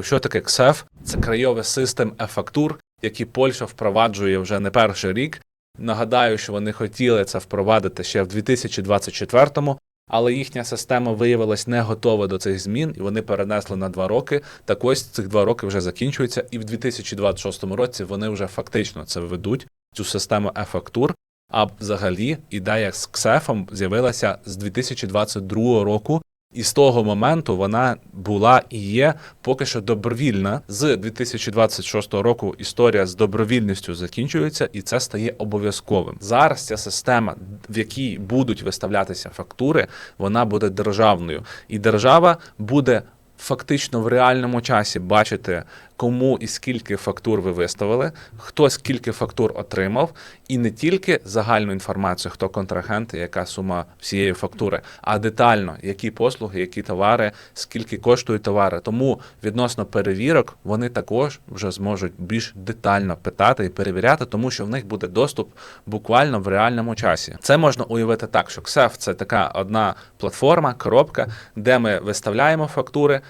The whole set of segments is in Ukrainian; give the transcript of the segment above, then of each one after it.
Що таке КСЕФ? Це краєвий систем e-фактур, які Польща впроваджує вже не перший рік. Нагадаю, що вони хотіли це впровадити ще в 2024-му, але їхня система виявилась не готова до цих змін, і вони перенесли на два роки. Так ось цих два роки вже закінчуються, і в 2026 році вони вже фактично це введуть, цю систему e-фактур. А взагалі ідея з КСЕФом з'явилася з 2022 року, і з того моменту вона була і є поки що добровільна. З 2026 року історія з добровільністю закінчується, і це стає обов'язковим. Зараз ця система, в якій будуть виставлятися фактури, вона буде державною, і держава буде. Фактично в реальному часі бачити, кому і скільки фактур ви виставили, хто скільки фактур отримав, і не тільки загальну інформацію, хто контрагент, і яка сума всієї фактури, а детально, які послуги, які товари, скільки коштують товари. Тому відносно перевірок вони також вже зможуть більш детально питати і перевіряти, тому що в них буде доступ буквально в реальному часі. Це можна уявити так, що КСЕФ це така одна платформа, коробка, де ми виставляємо фактури.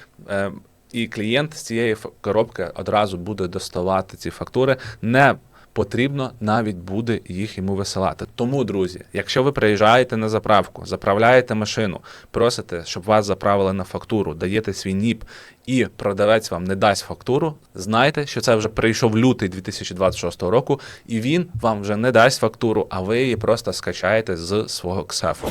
І клієнт з цієї коробки одразу буде доставати ці фактури. Не потрібно навіть буде їх йому висилати. Тому, друзі, якщо ви приїжджаєте на заправку, заправляєте машину, просите, щоб вас заправили на фактуру, даєте свій НІП і продавець вам не дасть фактуру, знайте, що це вже прийшов лютий 2026 року, і він вам вже не дасть фактуру, а ви її просто скачаєте з свого ксефу.